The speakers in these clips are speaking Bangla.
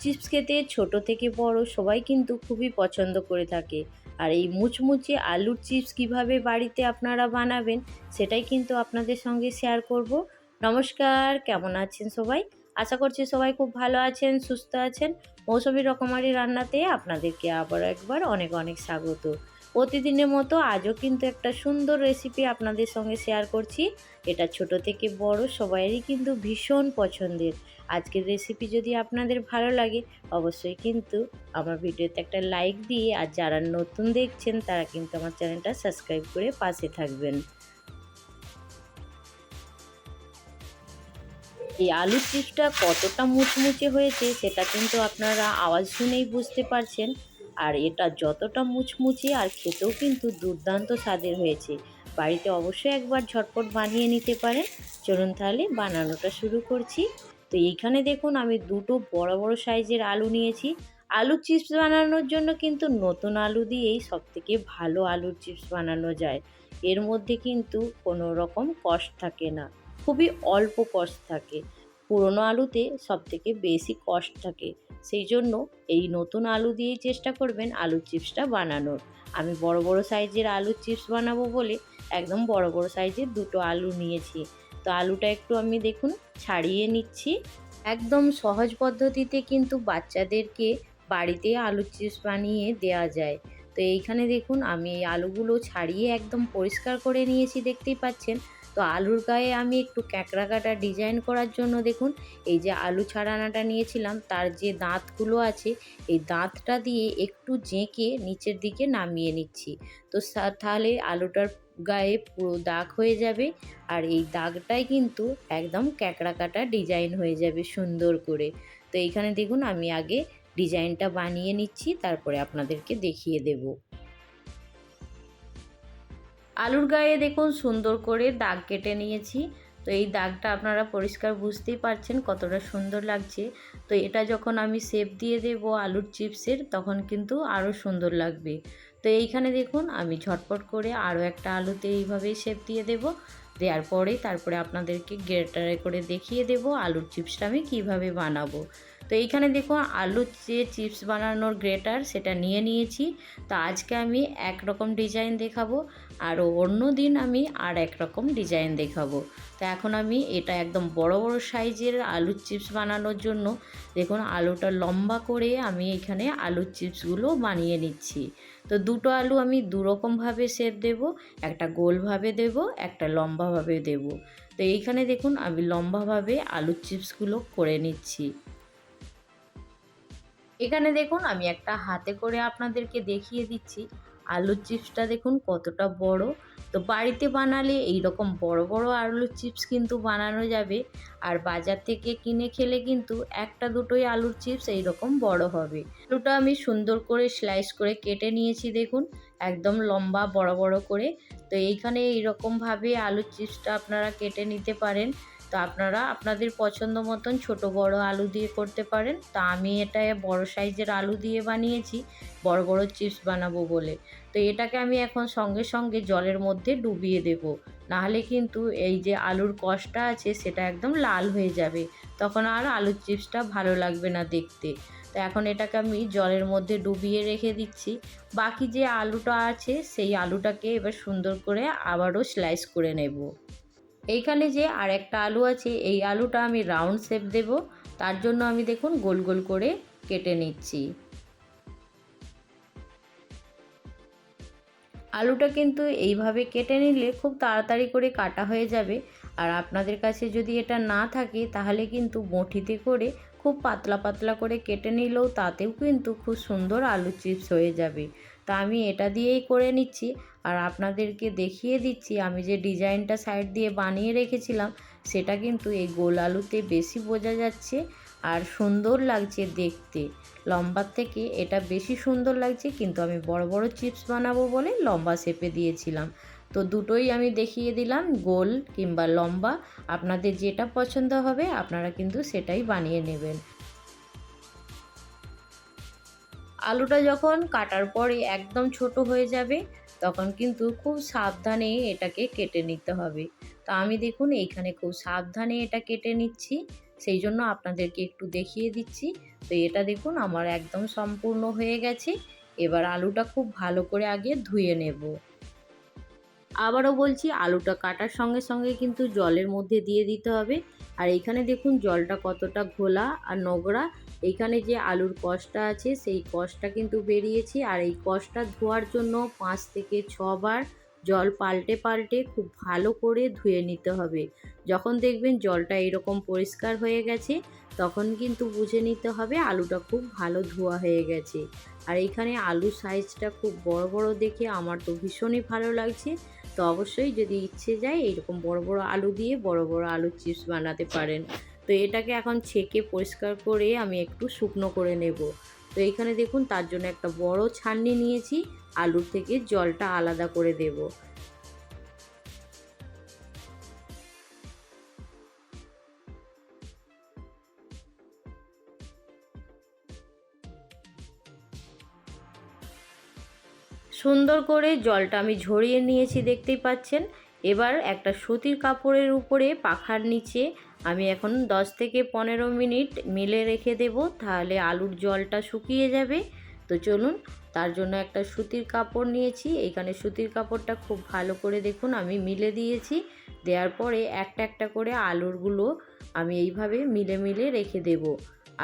চিপস খেতে, ছোট থেকে বড় সবাই কিন্তু খুবই পছন্দ করে থাকে। আর এই মুচমুচে আলুর চিপস কীভাবে বাড়িতে আপনারা বানাবেন, সেটাই কিন্তু আপনাদের সঙ্গে শেয়ার করব। নমস্কার, কেমন আছেন সবাই? আশা করছি সবাই খুব ভালো আছেন, সুস্থ আছেন। মৌসুমি রকমারি রান্নাতে আপনাদেরকে আবার একবার অনেক অনেক স্বাগত। প্রতিদিনের মতো আজও কিন্তু একটা সুন্দর রেসিপি আপনাদের সঙ্গে শেয়ার করছি। এটা ছোট থেকে বড়, সবাইয়েরই কিন্তু ভীষণ পছন্দের। আজকের রেসিপি যদি আপনাদের ভালো লাগে, অবশ্যই কিন্তু আমার ভিডিওতে একটা লাইক দিয়ে আর যারা নতুন দেখছেন, তারা কিন্তু আমার চ্যানেলটা সাবস্ক্রাইব করে পাশে থাকবেন। এই আলুর চিপসটা কতটা মুচমুচে হয়েছে, সেটা কিন্তু আপনারা আওয়াজ শুনেই বুঝতে পারছেন। আর এটা যতটা মুচমুচে আর খেতেও কিন্তু দুর্দান্ত স্বাদের হয়েছে। বাড়িতে অবশ্যই একবার ঝটপট বানিয়ে নিতে পারেন। চলুন তাহলে বানানোটা শুরু করছি। তো এইখানে দেখুন আমি দুটো বড় বড় সাইজের আলু নিয়েছি। আলুর চিপস বানানোর জন্য কিন্তু নতুন আলু দিয়েই সবথেকে ভালো আলুর চিপস বানানো যায়। এর মধ্যে কিন্তু কোনো রকম কষ্ট থাকে না। খুবই অল্প কষ্ট থাকে। পুরনো আলুতে সবথেকে বেশি কষ্ট থাকে। সেই জন্য এই নতুন আলু দিয়েই চেষ্টা করবেন আলুর চিপসটা বানানোর। আমি বড় বড় সাইজের আলুর চিপস বানাবো বলে একদম বড় বড় সাইজের দুটো আলু নিয়েছি। তো আলুটা একটু আমি দেখুন ছাড়িয়ে নিচ্ছি। একদম সহজ পদ্ধতিতে কিন্তু বাচ্চাদেরকে বাড়িতে আলুর চিপস বানিয়ে দেওয়া যায়। তো এইখানে দেখুন আমি এই আলুগুলো ছাড়িয়ে একদম পরিষ্কার করে নিয়েছি, দেখতেই পাচ্ছেন। তো আলুর গায়ে আমি একটু ক্যাঁকড়া কাটা ডিজাইন করার জন্য দেখুন, এই যে আলু ছাড়ানাটা নিয়েছিলাম, তার যে দাঁতগুলো আছে, এই দাঁতটা দিয়ে একটু জেঁকে নিচের দিকে নামিয়ে নিচ্ছি। তো তাহলে আলুটার গায়ে পুরো দাগ হয়ে যাবে আর এই দাগটাই কিন্তু একদম ক্যাঁকড়া কাটা ডিজাইন হয়ে যাবে সুন্দর করে। তো এইখানে দেখুন, আমি আগে ডিজাইনটা বানিয়ে নিচ্ছি, তারপরে আপনাদেরকে দেখিয়ে দেবো। আলুর গায়ে দেখুন সুন্দর করে দাগ কেটে নিয়েছি। তো এই দাগটা আপনারা পরিষ্কার বুঝতেই পারছেন কতটা সুন্দর লাগছে। তো এটা যখন আমি শেপ দিয়ে দেব আলুর চিপসের তখন কিন্তু আরও সুন্দর লাগবে। তো এইখানে দেখুন আমি ঝটপট করে আরও একটা আলুতে এইভাবেই শেপ দিয়ে দেব। দেওয়ার পরে তারপরে আপনাদেরকে গ্রেটারে করে দেখিয়ে দেব আলুর চিপসটা আমি কীভাবে বানাবো। তো এইখানে দেখুন আলুর যে চিপস বানানোর গ্রেটার সেটা নিয়ে নিয়েছি। তো আজকে আমি এক রকম ডিজাইন দেখাবো আর অন্য দিন আমি আর এক রকম ডিজাইন দেখাবো। তো এখন আমি এটা একদম বড় বড় সাইজের আলুর চিপস বানানোর জন্য দেখুন আলুটা লম্বা করে আমি এখানে আলুর চিপসগুলো বানিয়ে নিচ্ছি। তো দুটো আলু আমি দুরকমভাবে শেপ দেব, একটা গোলভাবে দেব, একটা লম্বাভাবে দেব। তো এইখানে দেখুন আমি লম্বাভাবে আলুর চিপসগুলো করে নিচ্ছি। এখানে দেখুন, আমি একটা হাতে করে আপনাদেরকে দেখিয়ে দিচ্ছি। আলুর চিপসটা দেখুন কতটা বড়। তো বাড়িতে বানালে এই রকম বড় বড় আলুর চিপস কিন্তু বানানো যাবে। আর বাজার থেকে কিনে খেলে কিন্তু একটা দুটোই আলুর চিপস এই রকম বড় হবে। আলুটা আমি সুন্দর করে স্লাইস করে কেটে নিয়েছি দেখুন, একদম লম্বা, বড় বড় করে। তো এইখানে এইরকমভাবে আলুর চিপসটা আপনারা কেটে নিতে পারেন। তো আপনারা আপনাদের পছন্দ মতন ছোট বড় আলু দিয়ে করতে পারেন। তা আমি এটা বড় সাইজের আলু দিয়ে বানিয়েছি, বড় বড় চিপস বানাবো বলে। তো এটাকে আমি এখন সঙ্গে সঙ্গে জলের মধ্যে ডুবিয়ে দেব। নাহলে কিন্তু এই যে আলুর কষটা আছে সেটা একদম লাল হয়ে যাবে। তখন আর আলুর চিপসটা ভালো লাগবে না দেখতে। তো এখন এটাকে আমি জলের মধ্যে ডুবিয়ে রেখে দিচ্ছি। বাকি যে আলুটা আছে সেই আলুটাকে এবার সুন্দর করে আবারও স্লাইস করে নেব। এইখানে যে আর একটা আলু আছে, এই আলুটা আমি রাউন্ড শেপ দেব। তার জন্য আমি দেখুন গোল গোল করে কেটে নিচ্ছি। আলুটা কিন্তু এইভাবে কেটে নিলে খুব তাড়াতাড়ি করে কাটা হয়ে যাবে। আর আপনাদের কাছে যদি এটা না থাকে, তাহলে কিন্তু বঁঠিতে করে খুব পাতলা পাতলা করে কেটে নিলেও তাতেও কিন্তু খুব সুন্দর আলু চিপস হয়ে যাবে। তা আমি এটা দিয়েই করে নিচ্ছি। আর আপনাদেরকে দেখিয়ে দিচ্ছি, আমি যে ডিজাইনটা সাইড দিয়ে বানিয়ে রেখেছিলাম, সেটা কিন্তু এই গোল আলুতে বেশি বোঝা যাচ্ছে আর সুন্দর লাগছে দেখতে। লম্বার থেকে এটা বেশি সুন্দর লাগছে, কিন্তু আমি বড় বড় চিপস বানাবো বলে লম্বা শেপে দিয়েছিলাম। তো দুটোই আমি দেখিয়ে দিলাম, গোল কিংবা লম্বা। আপনাদের যেটা পছন্দ হবে, আপনারা কিন্তু সেটাই বানিয়ে নেবেন। আলুটা যখন কাটার পরে একদম ছোট হয়ে যাবে, তখন কিন্তু খুব সাবধানে এটাকে কেটে নিতে হবে। তো আমি দেখুন এইখানে খুব সাবধানে এটা কেটে নিচ্ছি, সেই জন্য আপনাদেরকে একটু দেখিয়ে দিচ্ছি। তো এটা দেখুন আমার একদম সম্পূর্ণ হয়ে গেছে, এবার আলুটা খুব ভালো করে আগে ধুয়ে নেব। আবারও বলছি, আলুটা কাটার সঙ্গে সঙ্গে কিন্তু জলের মধ্যে দিয়ে দিতে হবে। আর এখানে দেখুন, জলটা কতটা ঘোলা আর নোংরা। এইখানে যে আলুর কষটা আছে, সেই কষটা কিন্তু বেরিয়েছে। আর এই কষটা ধোয়ার জন্য পাঁচ থেকে ছবার জল পাল্টে পাল্টে খুব ভালো করে ধুয়ে নিতে হবে। যখন দেখবেন জলটা এরকম পরিষ্কার হয়ে গেছে, তখন কিন্তু বুঝে নিতে হবে আলুটা খুব ভালো ধোয়া হয়ে গেছে। আর এখানে আলুর সাইজটা খুব বড় বড় দেখে আমার তো ভীষণই ভালো লাগছে। তো অবশ্যই যদি ইচ্ছে যায় এরকম বড় বড় আলু দিয়ে বড় বড় আলু চিপস বানাতে পারেন। তো এটাকে এখন ছেঁকে পরিষ্কার করে আমি একটু শুকনো করে নেব। তো এইখানে দেখুন তার জন্য একটা বড় ছাননি নিয়েছি। আলুর থেকে জলটা আলাদা করে দেব। সুন্দর করে জলটা আমি ঝরিয়ে নিয়েছি, দেখতেই পাচ্ছেন। এবার একটা সুতির কাপড়ের উপরে পাখার নিচে আমি এখন 10 থেকে পনেরো মিনিট মিলে রেখে দেব, তাহলে আলুর জলটা শুকিয়ে যাবে। তো চলুন, তার জন্য একটা সুতির কাপড় নিয়েছি। এখানে সুতির কাপড়টা খুব ভালো করে দেখুন, আমি মিলে দিয়েছি। দেওয়ার পরে একটা একটা করে আলুরগুলো আমি এইভাবে মিলে মিলে রেখে দেব।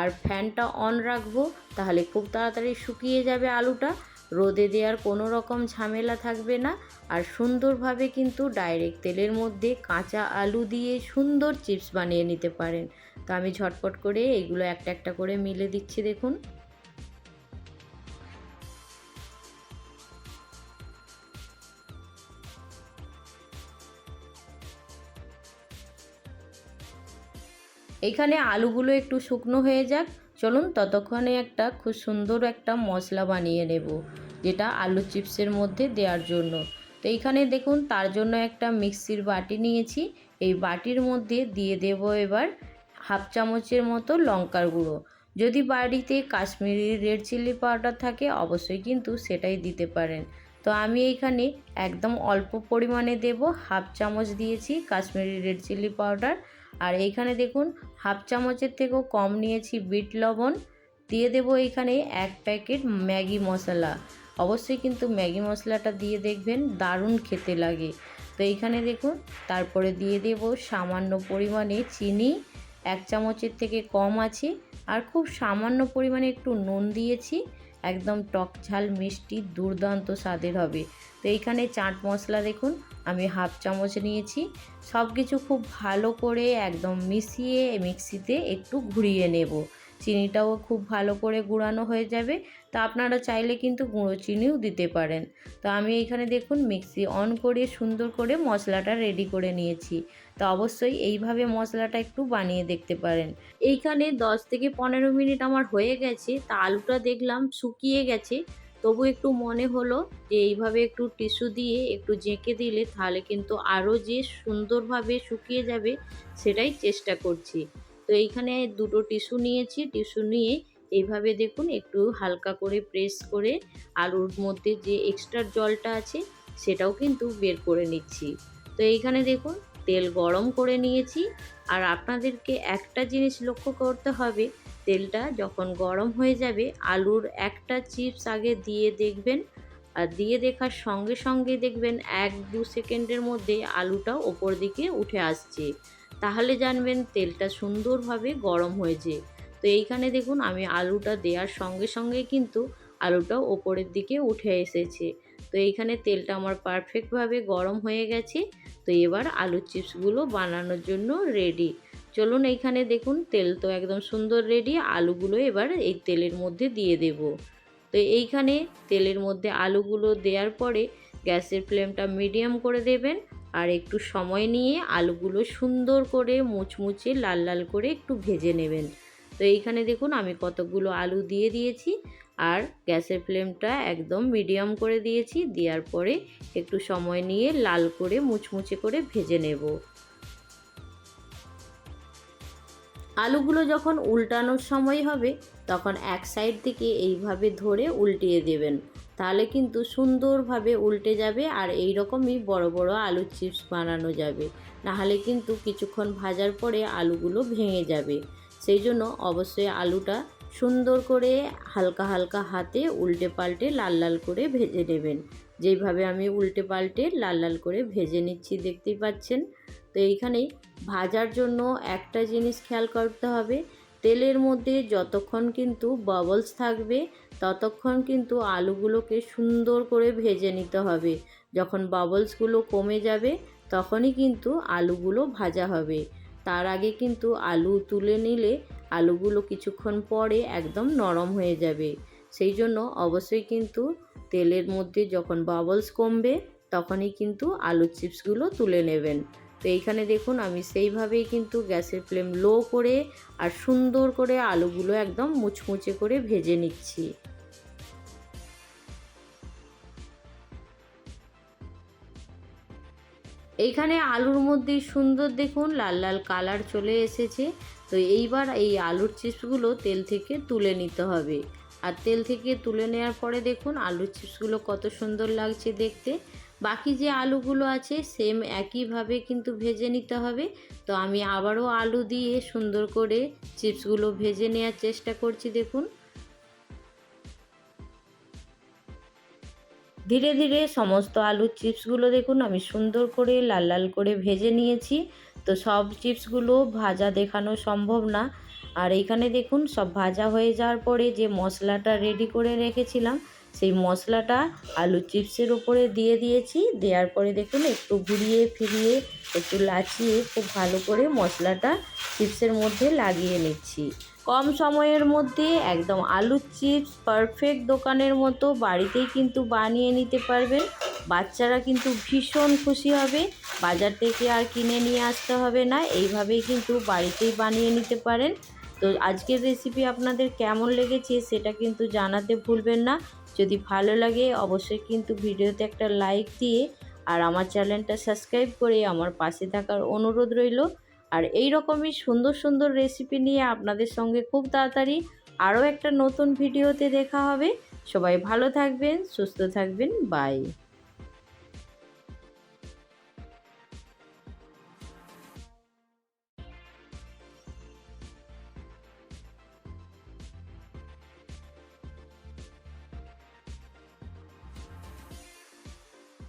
আর ফ্যানটা অন রাখব, তাহলে খুব তাড়াতাড়ি শুকিয়ে যাবে আলুটা। রোদে দেওয়ার কোনো রকম ঝামেলা থাকবে না আর সুন্দরভাবে কিন্তু ডাইরেক্ট তেলের মধ্যে কাঁচা আলু দিয়ে সুন্দর চিপস বানিয়ে নিতে পারেন। তো আমি ঝটপট করে এগুলো একটা একটা করে মিলে দিচ্ছি দেখুন। এখানে আলুগুলো একটু শুকনো হয়ে যাক। চলুন ততক্ষণে একটা খুব সুন্দর একটা মশলা বানিয়ে নেব, যেটা আলু চিপসের মধ্যে দেওয়ার জন্য। তো এইখানে দেখুন, তার জন্য একটা মিক্সির বাটি নিয়েছি। এই বাটির মধ্যে দিয়ে দেব এবার হাফ চামচের মতো লঙ্কার গুঁড়ো। যদি বাড়িতে কাশ্মীরি রেড চিলি পাউডার থাকে, অবশ্যই কিন্তু সেটাই দিতে পারেন। তো আমি এইখানে একদম অল্প পরিমাণে দেব, হাফ চামচ দিয়েছি কাশ্মীরি রেড চিলি পাউডার। আর এইখানে দেখুন, হাফ চামচের থেকেও কম নিয়েছি বিট লবণ। দিয়ে দেব এইখানে এক প্যাকেট ম্যাগি মশলা। অবশ্যই কিন্তু ম্যাগি মশলাটা দিয়ে দেখবেন, দারুণ খেতে লাগে। তো এইখানে দেখুন, তারপরে দিয়ে দেব সামান্য পরিমাণে চিনি, এক চামচের থেকে কম আছে। আর খুব সামান্য পরিমাণে একটু নুন দিয়েছি। একদম টক ঝাল, মিষ্টি, দুর্দান্ত স্বাদের হবে। তো এইখানে চাট মশলা দেখুন, আমি হাফ চামচ নিয়েছি। সব কিছু খুব ভালো করে একদম মিশিয়ে মিক্সিতে একটু ঘুরিয়ে নেব। চিনিটাও খুব ভালো করে গুঁড়ানো হয়ে যাবে। তো আপনারা চাইলে কিন্তু গুঁড়ো চিনিও দিতে পারেন। তো আমি এখানে দেখুন মিক্সি অন করে সুন্দর করে মশলাটা রেডি করে নিয়েছি। তো অবশ্যই এইভাবে মশলাটা একটু বানিয়ে দেখতে পারেন। এইখানে 10 থেকে পনেরো মিনিট আমার হয়ে গেছে। তা আলুটা দেখলাম শুকিয়ে গেছে। তবু একটু মনে হলো যে এইভাবে একটু টিস্যু দিয়ে একটু জেঁকে দিলে তাহলে কিন্তু আরও যে সুন্দরভাবে শুকিয়ে যাবে সেটাই চেষ্টা করছি। তো এইখানে দুটো টিস্যু নিয়েছি। টিস্যু নিয়ে এইভাবে দেখুন একটু হালকা করে প্রেস করে আলুর মধ্যে যে এক্সট্রা জলটা আছে সেটাও কিন্তু বের করে নিচ্ছি। তো এইখানে দেখুন তেল গরম করে নিয়েছি। আর আপনাদেরকে একটা জিনিস লক্ষ্য করতে হবে, তেলটা যখন গরম হয়ে যাবে আলুর একটা চিপস আগে দিয়ে দেখবেন। আর দিয়ে দেখার সঙ্গে সঙ্গে দেখবেন এক দু সেকেন্ডের মধ্যে আলুটা ওপর দিকে উঠে আসছে। তাহলে জানবেন তেলটা সুন্দরভাবে গরম হয়েছে। তো এইখানে দেখুন, আমি আলুটা দেওয়ার সঙ্গে সঙ্গে কিন্তু আলুটা ওপরের দিকে উঠে এসেছে। তো এইখানে তেলটা আমার পারফেক্টভাবে গরম হয়ে গেছে। তো এবার আলুর চিপসগুলো বানানোর জন্য রেডি। চলুন এইখানে দেখুন, তেল তো একদম সুন্দর রেডি। আলুগুলো এবার এই তেলের মধ্যে দিয়ে দেব। তো এইখানে তেলের মধ্যে আলুগুলো দেওয়ার পরে গ্যাসের ফ্লেমটা মিডিয়াম করে দেবেন। আর একটু সময় নিয়ে আলুগুলো সুন্দর করে মুচমুচে লাল লাল করে একটু ভেজে নেবেন। তো এইখানে দেখুন আমি কতগুলো আলু দিয়ে দিয়েছি আর গ্যাসের ফ্লেমটা একদম মিডিয়াম করে দিয়েছি। দেওয়ার পরে একটু সময় নিয়ে লাল করে মুচমুচে করে ভেজে নেব। আলুগুলো যখন উল্টানোর সময় হবে তখন এক সাইড থেকে এইভাবে ধরে উল্টিয়ে দেবেন। তাহলে কিন্তু সুন্দরভাবে উল্টে যাবে আর এই রকমই বড় বড় আলুর চিপস বানানো যাবে। নাহলে কিন্তু কিছুক্ষণ ভাজার পরে আলুগুলো ভেঙে যাবে। সেই জন্য অবশ্যই আলুটা সুন্দর করে হালকা হালকা হাতে উল্টে পাল্টে লাল লাল করে ভেজে নেবেন। যেইভাবে আমি উল্টে পাল্টে লাল লাল করে ভেজে নিচ্ছি, দেখতেই পাচ্ছেন? তো এইখানেই ভাজার জন্য একটা জিনিস খেয়াল করতে হবে। তেলের মধ্যে যতক্ষণ কিন্তু বাবলস থাকবে ততক্ষণ কিন্তু আলুগুলোকে সুন্দর করে ভেজে নিতে হবে। যখন বাবলসগুলো কমে যাবে, তখনই কিন্তু আলুগুলো ভাজা হবে। তার আগে কিন্তু আলু তুলে নিলে আলুগুলো কিছুক্ষণ পরে একদম নরম হয়ে যাবে। সেই জন্য অবশ্যই কিন্তু তেলের মধ্যে যখন বাবলস কমবে, তখনই কিন্তু আলুর চিপসগুলো তুলে নেবেন। তো এইখানে দেখুন, আমি সেইভাবেই কিন্তু গ্যাসের ফ্লেম লো করে আর সুন্দর করে আলুগুলো একদম মুচমুচে করে ভেজে নিচ্ছি। এইখানে আলুর মধ্যে সুন্দর দেখুন, লাল লাল কালার চলে এসেছে। তো এইবার এই আলুর চিপসগুলো তেল থেকে তুলে নিতে হবে। আর তেল থেকে তুলে নেওয়ার পরে দেখুন, আলুর চিপসগুলো কত সুন্দর লাগছে দেখতে। বাকি যে আলুগুলো আছে সেম একইভাবে কিন্তু ভেজে নিতে হবে। তো আমি আবারও আলু দিয়ে সুন্দর করে চিপসগুলো ভেজে নেওয়ার চেষ্টা করছি দেখুন। ধীরে ধীরে সমস্ত আলুর চিপসগুলো দেখুন, আমি সুন্দর করে লাল লাল করে ভেজে নিয়েছি। তো সব চিপসগুলো ভাজা দেখানো সম্ভব না। আর এইখানে দেখুন, সব ভাজা হয়ে যাওয়ার পরে যে মশলাটা রেডি করে রেখেছিলাম, সেই মশলাটা আলু চিপসের উপরে দিয়ে দিয়েছি। দেওয়ার পরে দেখুন, একটু ঘুরিয়ে ফিরিয়ে, একটু লাচিয়ে খুব ভালো করে মশলাটা চিপসের মধ্যে লাগিয়ে নিচ্ছি। কম সময়ের মধ্যে একদম আলুর চিপস পারফেক্ট দোকানের মতো বাড়িতেই কিন্তু বানিয়ে নিতে পারবেন। বাচ্চারা কিন্তু ভীষণ খুশি হবে। বাজার থেকে আর কিনে নিয়ে আসতে হবে না। এইভাবেই কিন্তু বাড়িতেই বানিয়ে নিতে পারেন। তো আজকের রেসিপি আপনাদের কেমন লেগেছে সেটা কিন্তু জানাতে ভুলবেন না। যদি ভালো লাগে অবশ্যই কিন্তু ভিডিওতে একটা লাইক দিয়ে আর আমার চ্যানেলটা সাবস্ক্রাইব করে আমার পাশে থাকার অনুরোধ রইল। আর এই রকমই সুন্দর সুন্দর রেসিপি নিয়ে আপনাদের সঙ্গে খুব তাড়াতাড়ি আরও একটা নতুন ভিডিওতে দেখা হবে। সবাই ভালো থাকবেন, সুস্থ থাকবেন বাই